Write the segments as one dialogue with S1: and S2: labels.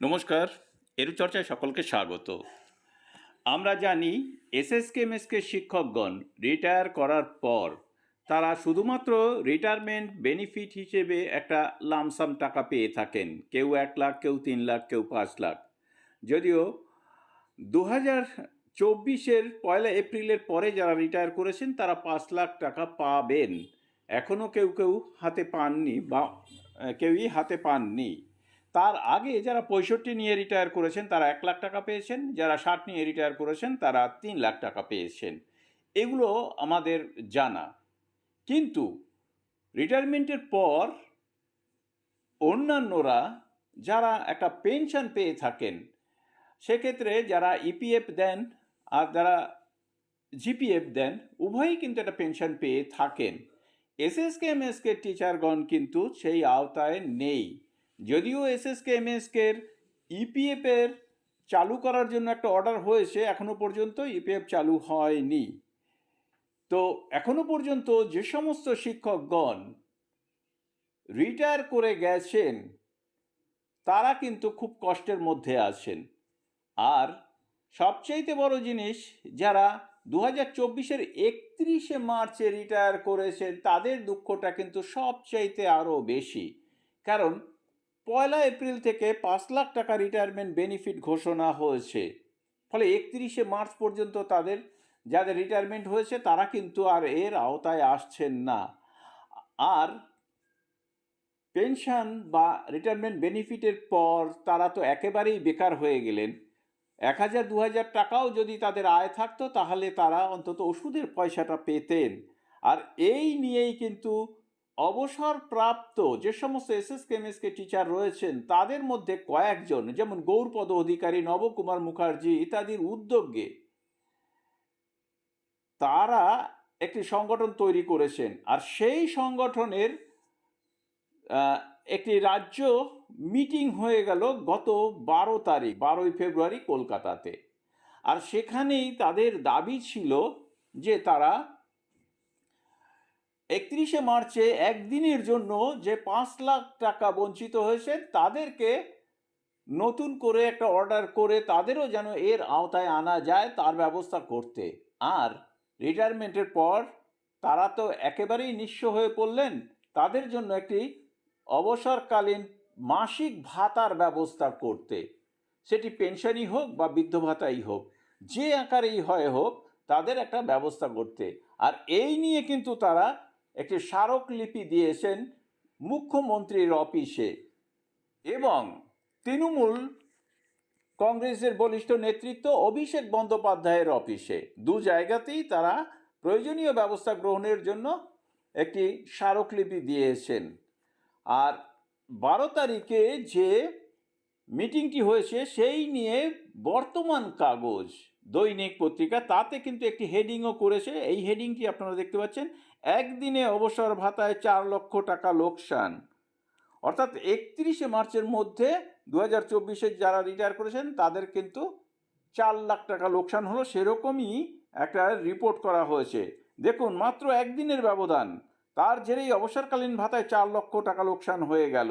S1: নমস্কার এরু চর্চায় সকলকে স্বাগত। আমরা জানি এসএসকে এমএসকে শিক্ষকগণ রিটায়ার করার পর তারা শুধুমাত্র রিটায়ারমেন্ট বেনিফিট হিসেবে একটা লামসাম টাকা পেয়ে থাকেন, কেউ এক লাখ, কেউ তিন লাখ, কেউ পাঁচ লাখ। যদিও দু হাজার চব্বিশের পয়লা এপ্রিলের পরে যারা রিটায়ার করেছেন, তারা পাঁচ লাখ টাকা পাবেন। এখনও কেউ কেউ হাতে পাননি বা, কেউই হাতে পাননি। তার আগে যারা পঁয়ষট্টি নিয়ে রিটায়ার করেছেন, তারা এক লাখ টাকা পেয়েছেন। যারা ষাট নিয়ে রিটায়ার করেছেন, তারা তিন লাখ টাকা পেয়েছেন। এগুলো আমাদের জানা। কিন্তু রিটায়ারমেন্টের পর অন্যান্যরা যারা একটা পেনশন পেয়ে থাকেন, সেক্ষেত্রে যারা ইপিএফ দেন আর যারা জিপিএফ দেন, উভয়ই কিন্তু একটা পেনশন পেয়ে থাকেন। এসএসকে এমএসকে টিচারগণ কিন্তু সেই আওতায় নেই। যদিও এসএসকে, এমএসকের ইপিএফের চালু করার জন্য একটা অর্ডার হয়েছে, এখনও পর্যন্ত ইপিএফ চালু হয়নি। তো এখনও পর্যন্ত যে সমস্ত শিক্ষকগণ রিটায়ার করে গেছেন, তারা কিন্তু খুব কষ্টের মধ্যে আছেন। আর সবচাইতে বড় জিনিস, যারা দু হাজার চব্বিশের একত্রিশে মার্চে রিটায়ার করেছেন, তাদের দুঃখটা কিন্তু সবচাইতে আরও বেশি। কারণ পয়লা এপ্রিল থেকে পাঁচ লাখ টাকা রিটায়ারমেন্ট বেনিফিট ঘোষণা হয়েছে। ফলে একত্রিশে মার্চ পর্যন্ত তাদের, যাদের রিটায়ারমেন্ট হয়েছে, তারা কিন্তু আর এর আওতায় আসছেন না। আর পেনশন বা রিটায়ারমেন্ট বেনিফিটের পর তারা তো একেবারেই বেকার হয়ে গেলেন। এক হাজার, দু হাজার টাকাও যদি তাদের আয় থাকতো, তাহলে তারা অন্তত ওষুধের পয়সাটা পেতেন। আর এই নিয়েই কিন্তু অবসরপ্রাপ্ত যে সমস্ত এসএস কেমএসকে টিচার রয়েছেন, তাদের মধ্যে কয়েকজন, যেমন গৌরপদ অধিকারী নবকুমার মুখার্জি ইত্যাদির উদ্যোগে তারা একটি সংগঠন তৈরি করেছেন। আর সেই সংগঠনের একটি রাজ্য মিটিং হয়ে গেল গত বারো তারিখ, বারোই ফেব্রুয়ারি কলকাতাতে। আর সেখানেই তাদের দাবি ছিল যে তারা একত্রিশে মার্চে একদিনের জন্য যে পাঁচ লাখ টাকা বঞ্চিত হয়েছে, তাদেরকে নতুন করে একটা অর্ডার করে তাদেরও যেন এর আওতায় আনা যায় তার ব্যবস্থা করতে। আর রিটায়ারমেন্টের পর তারা তো একেবারেই নিঃস্ব হয়ে পড়লেন, তাদের জন্য একটি অবসরকালীন মাসিক ভাতার ব্যবস্থা করতে। সেটি পেনশনই হোক বা বৃদ্ধ ভাতাই হোক, যে আকারেই হয় হোক, তাদের একটা ব্যবস্থা করতে। আর এই নিয়ে কিন্তু তারা একটি স্মারকলিপি দিয়েছেন মুখ্যমন্ত্রীর অফিসে এবং তৃণমূল কংগ্রেসের বলিষ্ঠ নেতৃত্ব অভিষেক বন্দ্যোপাধ্যায়ের অফিসে। দু জায়গাতেই তারা প্রয়োজনীয় ব্যবস্থা গ্রহণের জন্য একটি স্মারকলিপি দিয়েছেন। আর বারো তারিখে যে মিটিংটি হয়েছে সেই নিয়ে বর্তমান কাগজ, দৈনিক পত্রিকা, তাতে কিন্তু একটি হেডিংও করেছে। এই হেডিংটি আপনারা দেখতে পাচ্ছেন। একদিনে অবসর ভাতায় চার লক্ষ টাকা লোকসান। অর্থাৎ একত্রিশে মার্চের মধ্যে দু হাজার চব্বিশে যারা রিটায়ার করেছেন, তাদের কিন্তু চার লাখ টাকা লোকসান হলো। সেরকমই একটা রিপোর্ট করা হয়েছে। দেখুন, মাত্র একদিনের ব্যবধান। তার জেরেই অবসরকালীন ভাতায় চার লক্ষ টাকা লোকসান হয়ে গেল।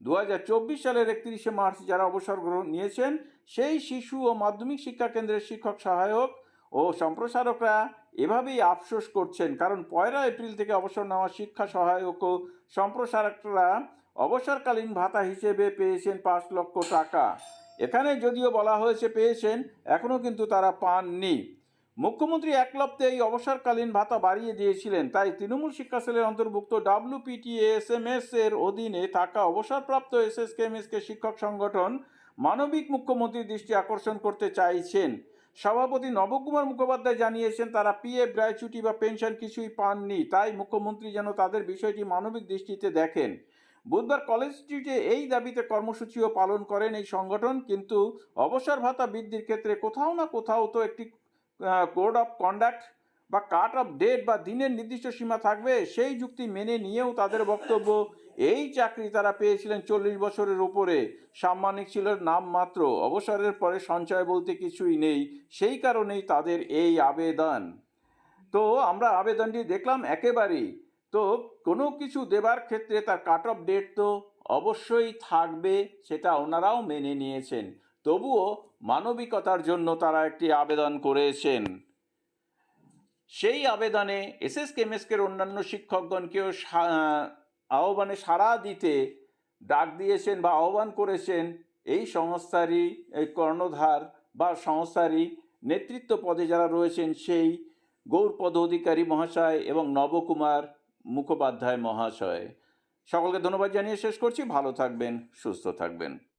S1: দু হাজার চব্বিশ সালের একত্রিশে মার্চ যারা অবসর গ্রহণ নিয়েছেন, সেই শিশু ও মাধ্যমিক শিক্ষা কেন্দ্রের শিক্ষক সহায়ক ও সম্প্রসারকরা এভাবেই আফসোস করছেন, কারণ পয়লা এপ্রিল থেকে অবসর নেওয়া শিক্ষা সহায়ক ও সম্প্রসারকরা অবসরকালীন ভাতা হিসেবে পেয়েছেন পাঁচ লক্ষ টাকা। এখানে যদিও বলা হয়েছে পেয়েছেন, এখনও কিন্তু তারা পাননি। মুখ্যমন্ত্রী এক লপ্তে এই অবসরকালীন ভাতা বাড়িয়ে দিয়েছিলেন, তাই তৃণমূল শিক্ষা সেলের অন্তর্ভুক্ত এস এর অধীনে থাকা অবসরপ্রাপ্ত এস এস কে শিক্ষক সংগঠন মানবিক মুখ্যমন্ত্রীর দৃষ্টি আকর্ষণ করতে চাইছেন। সভাপতি নবকুমার মুখোপাধ্যায় জানিয়েছেন, তারা পিএফ গ্র্যাচুইটি বা পেনশন কিছুই পাননি। তাই মুখ্যমন্ত্রী যেন তাদের বিষয়টি মানবিক দৃষ্টিতে দেখেন। বুধবার কলেজ স্ট্রিটে এই দাবিতে কর্মসূচিও পালন করেন এই সংগঠন, কিন্তু অবসর ভাতা বৃদ্ধির ক্ষেত্রে কোথাও না কোথাও তো একটি কোড অফ কন্ডাক্ট বা কাট অফ ডেট বা দিনের নির্দিষ্ট সীমা থাকবে। সেই যুক্তি মেনে নিয়েও তাদের বক্তব্য এই চাকরি তারা পেয়েছিলেন চল্লিশ বছরের উপরে। সাম্মানিক ছিল নাম মাত্র। অবসরের পরে সঞ্চয় বলতে কিছুই নেই। সেই কারণেই তাদের এই আবেদন। তো আমরা আবেদনটি দেখলাম একেবারেই। তো কোনো কিছু দেবার ক্ষেত্রে তার কাট অফ ডেট তো অবশ্যই থাকবে, সেটা ওনারাও মেনে নিয়েছেন। তবুও মানবিকতার জন্য তারা একটি আবেদন করেছেন। সেই আবেদনে এস এস কেমএসকের অন্যান্য শিক্ষকগণকেও আহ্বানে সাড়া দিতে ডাক দিয়েছেন বা আহ্বান করেছেন, এই সংস্থারই, এই কর্ণধার বা সংস্থারই নেতৃত্ব পদে যারা রয়েছেন সেই গৌরপদ অধিকারী মহাশয় এবং নবকুমার মুখোপাধ্যায় মহাশয়। সকলকে ধন্যবাদ জানিয়ে শেষ করছি। ভালো থাকবেন, সুস্থ থাকবেন।